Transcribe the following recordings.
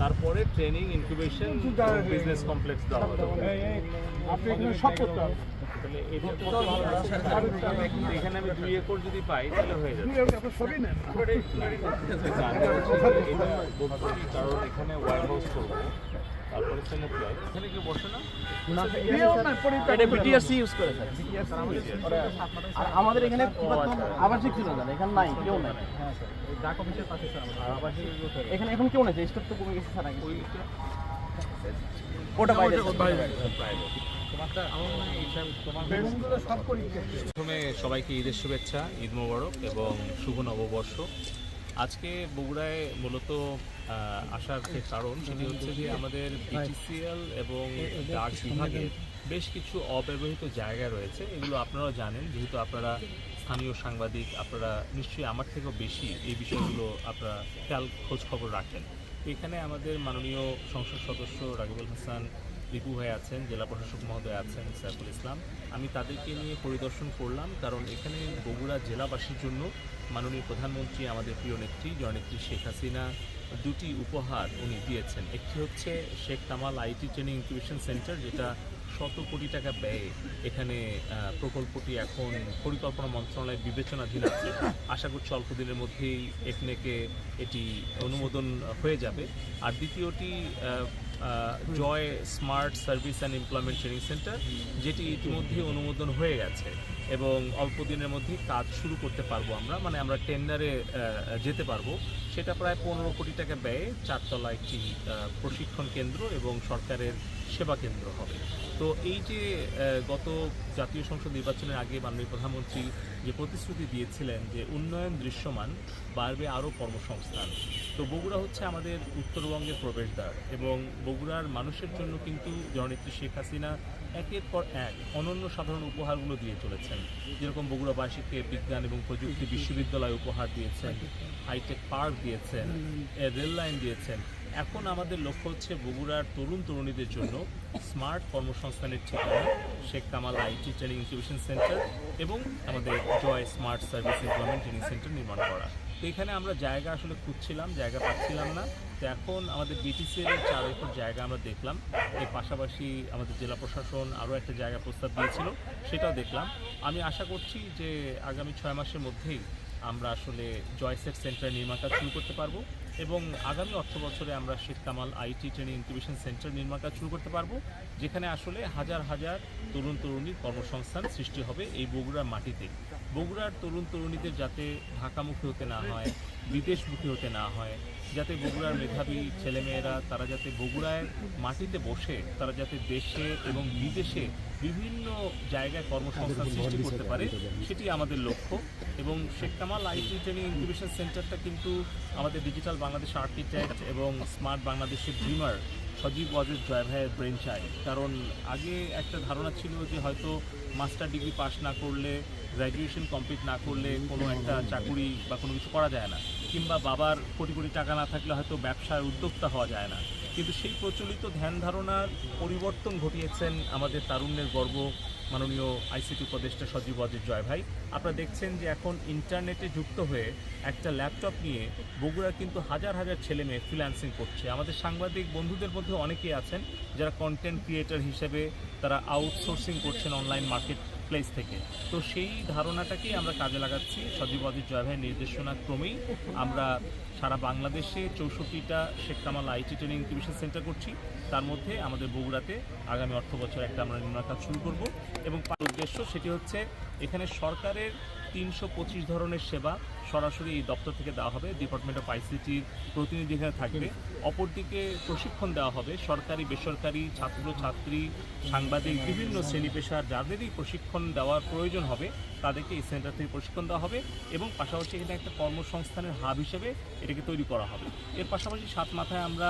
তারপরে training incubation business complex দেওয়া হবে আপনি এখানে সব করতে হবে এখানে আমি দুই একর যদি পাই, তাহলে হয়ে যাবে। এখানে তারপরে এখানে কেউ বসে না? এটা বিটিআরসি ইউজ করে স্যার আর আমাদের এখানে আবাসিক ছিল স্যার এখানে নাই কেউ নাই। এখানে এখন কেউ নাই স্টক তো কমে গেছে স্যার আগে। ওটা বাইরে প্রথমে সবাইকে ঈদের শুভেচ্ছা ঈদ মোবারক এবং শুভ নববর্ষ। আজকে বগুড়ায় মূলত আসার যে কারণ সেটি হচ্ছে যে আমাদের বিটিসিএল এবং ডাক বিভাগের বেশ কিছু অব্যবহৃত জায়গা রয়েছে। এগুলো আপনারাও জানেন, যেহেতু আপনারা স্থানীয় সাংবাদিক, আপনারা নিশ্চয়ই আমার থেকেও বেশি এই বিষয়গুলো আপনারা খেয়াল, খোঁজ খবর রাখেন। এখানে আমাদের মাননীয় সংসদ সদস্য রাগিবুল হাসান রিপু ভাই আছেন, জেলা প্রশাসক মহোদয় আছেন সাইফুল ইসলাম। আমি তাদেরকে নিয়ে পরিদর্শন করলাম কারণ এখানে বগুড়া জেলাবাসীর জন্য মাননীয় প্রধানমন্ত্রী, আমাদের প্রিয় নেত্রী, জননেত্রী শেখ হাসিনা দুটি উপহার উনি দিয়েছেন। একটি হচ্ছে Sheikh Kamal IT training incubation centre, যেটা শত কোটি টাকা ব্যয়ে এখানে প্রকল্পটি এখন পরিকল্পনা মন্ত্রণালয়ের বিবেচনাধীন আছে। আশা করছি অল্প দিনের মধ্যেই একনেকে এটি অনুমোদন হয়ে যাবে। আর দ্বিতীয়টি Joy smart service and employment training centre যেটি ইতিমধ্যে অনুমোদন হয়ে গেছে। এবং অল্প দিনের মধ্যে কাজ শুরু করতে পারব আমরা। মানে আমরা টেন্ডারে যেতে পারব। সেটা প্রায় পনেরো কোটি টাকা ব্যয়ে চারতলা একটি প্রশিক্ষণ কেন্দ্র এবং সরকারের সেবা কেন্দ্র হবে। তো এই যে গত জাতীয় সংসদ নির্বাচনের আগে মাননীয় প্রধানমন্ত্রী যে প্রতিশ্রুতি দিয়েছিলেন যে উন্নয়ন দৃশ্যমান, বাড়বে আরও কর্মসংস্থান। তো বগুড়া হচ্ছে আমাদের উত্তরবঙ্গের প্রবেশদ্বার এবং বগুড়ার মানুষের জন্য কিন্তু জননেত্রী শেখ হাসিনা একের পর এক অনন্য সাধারণ উপহারগুলো দিয়ে চলেছেন। যেরকম বগুড়াবাসীকে বিজ্ঞান এবং প্রযুক্তি বিশ্ববিদ্যালয় উপহার দিয়েছেন হাইটেক পার্ক দিয়েছেন রেল লাইন দিয়েছেন। এখন আমাদের লক্ষ্য হচ্ছে বগুড়ার তরুণ তরুণীদের জন্য স্মার্ট কর্মসংস্থানের ঠিকানা, Sheikh Kamal IT training incubation centre এবং আমাদের Joy smart service employment training centre নির্মাণ করা। তো এখানে আমরা জায়গা আসলে খুঁজছিলাম, জায়গা পাচ্ছিলাম না। তো এখন আমাদের বিটিসির চার একর জায়গা আমরা দেখলাম। এর পাশাপাশি আমাদের জেলা প্রশাসন আরও একটা জায়গা প্রস্তাব দিয়েছিল, সেটাও দেখলাম। আমি আশা করছি যে আগামী ছয় মাসের মধ্যেই আমরা আসলে জয়সেট সেন্টার নির্মাণ কাজ শুরু করতে পারব। এবং আগামী অর্থ বছরে আমরা Sheikh Kamal IT training incubation centre নির্মাণ কাজ শুরু করতে পারব, যেখানে আসলে হাজার হাজার তরুণ তরুণীর কর্মসংস্থান সৃষ্টি হবে এই বগুড়ার মাটিতে। বগুড়ার তরুণ তরুণীদের যাতে ঢাকামুখী হতে না হয়, বিদেশমুখী হতে না হয় যাতে বগুড়ার মেধাবী ছেলেমেয়েরা তারা যাতে বগুড়ায় মাটিতে বসে তারা যাতে দেশে এবং বিদেশে বিভিন্ন জায়গায় কর্মসংস্থান সৃষ্টি করতে পারে সেটি আমাদের লক্ষ্য। এবং Sheikh Kamal IT training incubation সেন্টারটা কিন্তু আমাদের ডিজিটাল বাংলাদেশ আর্কিটেক্ট এবং স্মার্ট বাংলাদেশের ড্রিমার সজীব ওয়াজেদ জয় ভাইয়ের ব্রেন চাই। কারণ আগে একটা ধারণা ছিল যে হয়তো মাস্টার ডিগ্রি পাস না করলে গ্র্যাজুয়েশন কমপ্লিট না করলে কোনো একটা চাকুরি বা কোনো কিছু করা যায় না। কিংবা বাবার কোটি কোটি টাকা না থাকলে হয়তো ব্যবসার উদ্যোক্তা হওয়া যায় না। কিন্তু সেই প্রচলিত ধ্যান ধারণার পরিবর্তন ঘটিয়েছেন আমাদের তারুণ্যের গর্ব মাননীয় আইসিটি উপদেষ্টা সজীব অজিত জয় ভাই। আপনারা দেখছেন যে এখন ইন্টারনেটে যুক্ত হয়ে একটা ল্যাপটপ নিয়ে বগুড়া কিন্তু হাজার হাজার ছেলে মেয়ে ফ্রিল্যান্সিং করছে। আমাদের সাংবাদিক বন্ধুদের মধ্যে অনেকেই আছেন যারা কন্টেন্ট ক্রিয়েটার হিসেবে তারা আউটসোর্সিং করছেন অনলাইন মার্কেট প্লেস থেকে। তো সেই ধারণাটাকেই আমরা কাজে লাগাচ্ছি। সজীব অজিত জয় ভাইয়ের নির্দেশনা ক্রমেই আমরা সারা বাংলাদেশে চৌষট্টিটা Sheikh Kamal IT training incubation centre করছি। তার মধ্যে আমাদের বগুড়াতে আগামী অর্থ বছর একটা আমরা নির্মাণ কাজ শুরু করব। এবং তার উদ্দেশ্য সেটি হচ্ছে এখানে সরকারের তিনশো পঁচিশ ধরনের সেবা সরাসরি এই দপ্তর থেকে দেওয়া হবে। ডিপার্টমেন্ট অফ আইসিটির প্রতিনিধি এখানে থাকবে। অপরদিকে প্রশিক্ষণ দেওয়া হবে। সরকারি, বেসরকারি, ছাত্র, ছাত্রী, সাংবাদিক, বিভিন্ন শ্রেণি পেশার যাদেরই প্রশিক্ষণ দেওয়ার প্রয়োজন হবে, তাদেরকে এই সেন্টার থেকে প্রশিক্ষণ দেওয়া হবে এবং পাশাপাশি এখানে একটা কর্মসংস্থানের হাব হিসেবে এটাকে তৈরি করা হবে। এর পাশাপাশি সাত মাথায় আমরা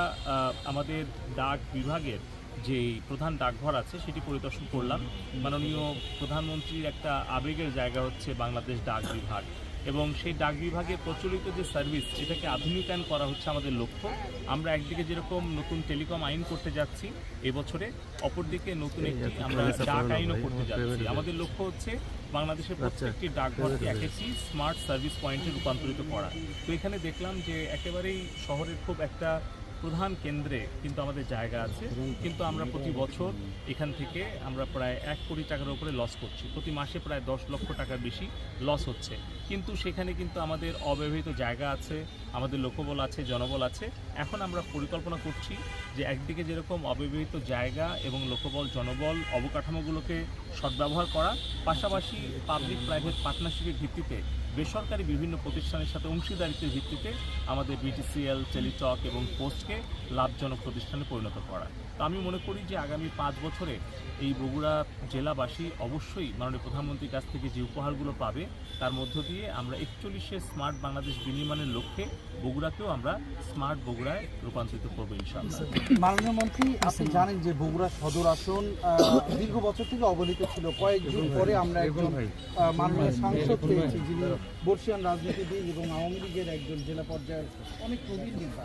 আমাদের ডাক বিভাগের যে প্রধান ডাকঘর আছে সেটি পরিদর্শন করলাম। মাননীয় প্রধানমন্ত্রীর একটা আবেগের জায়গা হচ্ছে বাংলাদেশ ডাক বিভাগ। এবং সেই ডাক বিভাগে প্রচলিত যে সার্ভিস এটাকে আধুনিকায়ন করা হচ্ছে আমাদের লক্ষ্য। আমরা একদিকে যেরকম নতুন টেলিকম আইন করতে যাচ্ছি এবছরে অপরদিকে নতুন একটি আমরা ডাক আইনও করতে যাচ্ছি। আমাদের লক্ষ্য হচ্ছে বাংলাদেশের প্রত্যেকটি ডাকঘরকে এক একটি স্মার্ট সার্ভিস পয়েন্টে রূপান্তরিত করা। তো এখানে দেখলাম যে একেবারেই শহরের খুব একটা প্রধান কেন্দ্রে কিন্তু আমাদের জায়গা আছে। কিন্তু আমরা প্রতি বছর এখান থেকে আমরা প্রায় এক কোটি টাকার উপরে লস করছি। প্রতি মাসে প্রায় দশ লক্ষ টাকার বেশি লস হচ্ছে। কিন্তু সেখানে কিন্তু আমাদের অব্যবহৃত জায়গা আছে, আমাদের লোকবল আছে, জনবল আছে। এখন আমরা পরিকল্পনা করছি যে একদিকে যেরকম অব্যবহৃত জায়গা এবং লোকবল, জনবল অবকাঠামোগুলোকে সদ্ব্যবহার করা, পাশাপাশি পাবলিক প্রাইভেট পার্টনারশিপের ভিত্তিতে বেসরকারি বিভিন্ন প্রতিষ্ঠানের সাথে অংশীদারিত্বের ভিত্তিতে আমাদের বিটিসিএল টেলিটক এবং পোস্টকে লাভজনক প্রতিষ্ঠানে পরিণত করা। তো আমি মনে করি যে আগামী পাঁচ বছরে এই বগুড়া জেলাবাসী অবশ্যই মাননীয় প্রধানমন্ত্রীর কাছ থেকে যে উপহারগুলো পাবে, তার মধ্য দিয়ে আমরা একচল্লিশে স্মার্ট বাংলাদেশ বিনির্মাণের লক্ষ্যে বগুড়াকেও আমরা স্মার্ট বগুড়ায় রূপান্তরিত করব মাননীয় মন্ত্রী, আপনি জানেন যে বগুড়া সদর আসন দীর্ঘ বছর থেকে অবহেলিত ছিল। কয়েক যুগ পরে আমরা একজন মাননীয় সাংসদ পেয়েছি যিনি বর্ষিয়ান রাজনীতিবিদ এবং আওয়ামী লীগের একজন জেলা পর্যায়ের অনেক প্রবীণ নেতা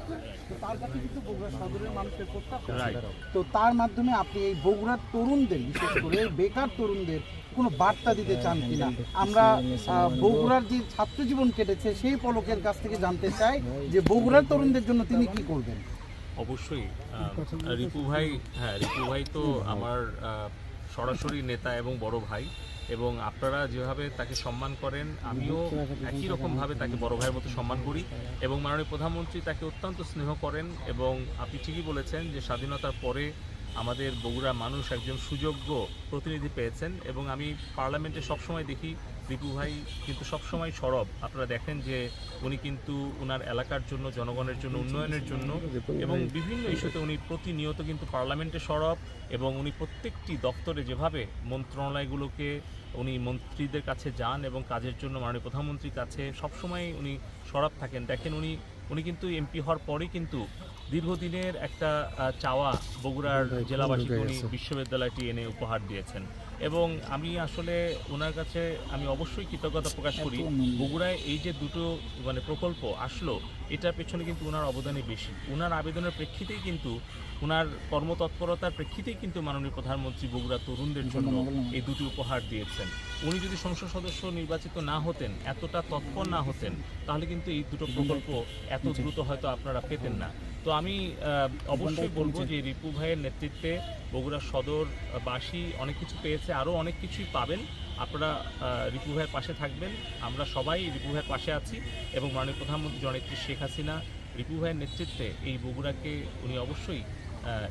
তার কাছে কিন্তু বগুড়া সদরের মানুষের প্রত্যাশা। তো তার মাধ্যমে আপনি এই বগুড়ার তরুণদের বিশেষ করে বেকার তরুণদের কোনো বার্তা দিতে চান কিনা? আমরা বগুড়ার যে ছাত্র জীবন কেটেছে সেই পলকের কাছ থেকে জানতে চাই যে বগুড়ার তরুণদের জন্য তিনি কি করবেন? অবশ্যই রিপু ভাই হ্যাঁ রিপু ভাই তো আমার আহ, সরাসরি নেতা এবং বড় ভাই। এবং আপনারা যেভাবে তাকে সম্মান করেন, আমিও একই রকমভাবে তাকে বড় ভাইয়ের মতো সম্মান করি এবং মাননীয় প্রধানমন্ত্রী তাকে অত্যন্ত স্নেহ করেন এবং আপনি ঠিকই বলেছেন যে স্বাধীনতার পরে আমাদের বগুড়া মানুষ একজন সুযোগ্য প্রতিনিধি পেয়েছেন এবং আমি পার্লামেন্টে সবসময় দেখি রিপু ভাই কিন্তু সবসময় সরব। আপনারা দেখেন যে উনি কিন্তু ওনার এলাকার জন্য জনগণের জন্য উন্নয়নের জন্য এবং বিভিন্ন ইস্যুতে উনি প্রতিনিয়ত কিন্তু পার্লামেন্টে সরব এবং উনি প্রত্যেকটি দপ্তরে যেভাবে মন্ত্রণালয়গুলোকে উনি মন্ত্রীদের কাছে যান এবং কাজের জন্য মাননীয় প্রধানমন্ত্রীর কাছে সবসময় উনি সরব থাকেন। দেখেন উনি উনি কিন্তু এমপি হওয়ার পরেই কিন্তু দীর্ঘদিনের একটা চাওয়া বগুড়ার জেলাবাসীকে উনি বিশ্ববিদ্যালয়টি এনে উপহার দিয়েছেন। এবং আমি আসলে ওনার কাছে আমি অবশ্যই কৃতজ্ঞতা প্রকাশ করি। বগুড়ায় এই যে দুটো মানে প্রকল্প আসলো এটার পেছনে কিন্তু ওনার অবদানই বেশি। ওনার আবেদনের প্রেক্ষিতেই কিন্তু ওনার কর্মতৎপরতার প্রেক্ষিতেই কিন্তু মাননীয় প্রধানমন্ত্রী বগুড়া তরুণদের জন্য এই দুটি উপহার দিয়েছেন। উনি যদি সংসদ সদস্য নির্বাচিত না হতেন এতটা তৎপর না হতেন তাহলে কিন্তু এই দুটো প্রকল্প এত দ্রুত হয়তো আপনারা পেতেন না। তো আমি অবশ্যই বলব যে রিপু ভাইয়ের নেতৃত্বে বগুড়া সদর আহ, বাসী অনেক কিছু পেয়েছে আরও অনেক কিছুই পাবেন। আপনারা রিপু ভাইয়ের পাশে থাকবেন। আমরা সবাই রিপু ভাইয়ের পাশে আছি এবং মাননীয় প্রধানমন্ত্রী জননেত্রী শেখ হাসিনা রিপু ভাইয়ের নেতৃত্বে এই বগুড়াকে উনি অবশ্যই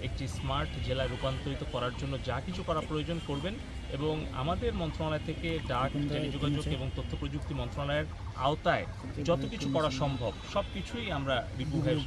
একটি স্মার্ট জেলায় রূপান্তরিত করার জন্য যা কিছু করা প্রয়োজন করবেন এবং আমাদের মন্ত্রণালয় থেকে ডাক টেলিযোগাযোগ এবং তথ্য প্রযুক্তি মন্ত্রণালয়ের আওতায় যত কিছু করা সম্ভব সব কিছুই আমরা রিপু ভাইয়ের